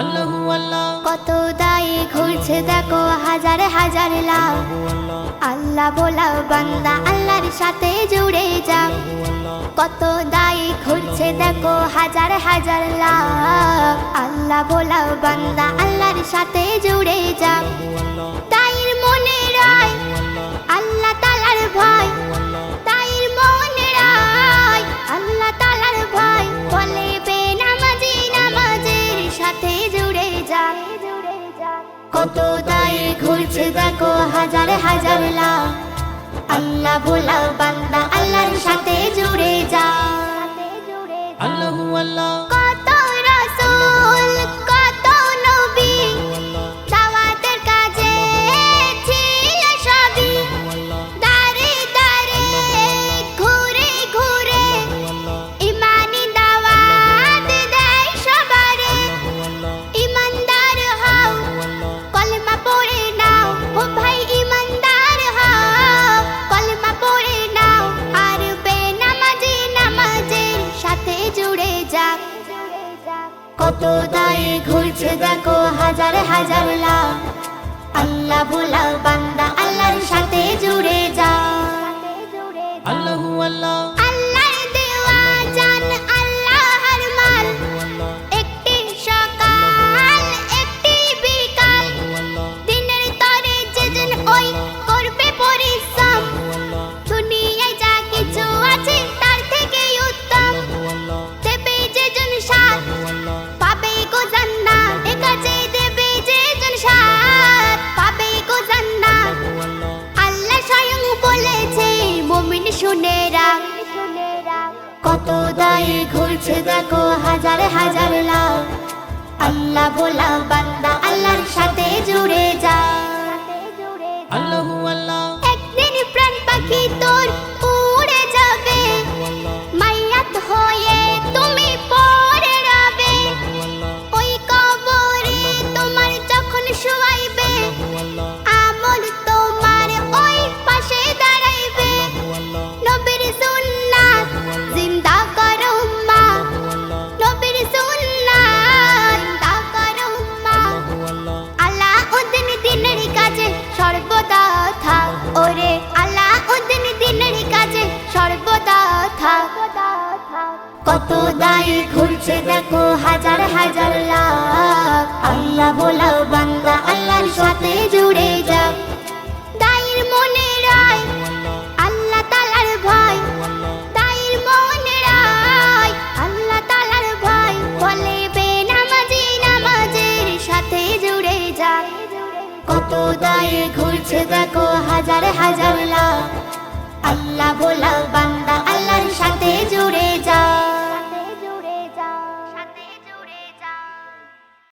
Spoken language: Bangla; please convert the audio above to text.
আল্লাহু আল্লাহ। কত দায়ী ঘুরছে দেখো হাজার হাজার লাভ আল্লাহ বলাও বান্দা আল্লাহর সাথে জুড়ে যাও। কত দায়ী ঘুরছে দেখো হাজার হাজার লাভ আল্লাহ বলাও বান্দা আল্লাহর সাথে জুড়ে যাও। তাই কত দায়ে ঘুরছে দেখো হাজার হাজার লাভ আল্লাহ ভোলা বান্দা আল্লাহর সাথে জুড়ে যা কত দায়ে ঘুরছে দেখো হাজার হাজার লাভ আল্লাহ ভোলা বান্দা আল্লাহর সাথে ঘুরছে দেখো হাজার হাজার লাভ আল্লাহ বলা বান্দা কত দায়ী ঘুরছে দেখো হাজার হাজার লাখ। আল্লাহ বলা বান্দা আল্লাহর সাথে জুড়ে যাও দায়ের মনে রায় আল্লাহ তালার ভয়। দায়ের মনে রায় আল্লাহ তালার ভয়। বলে বে নামাজি নামাজের সাথে জুড়ে যায় কত দায়ে ঘুরছে দেখো হাজার হাজার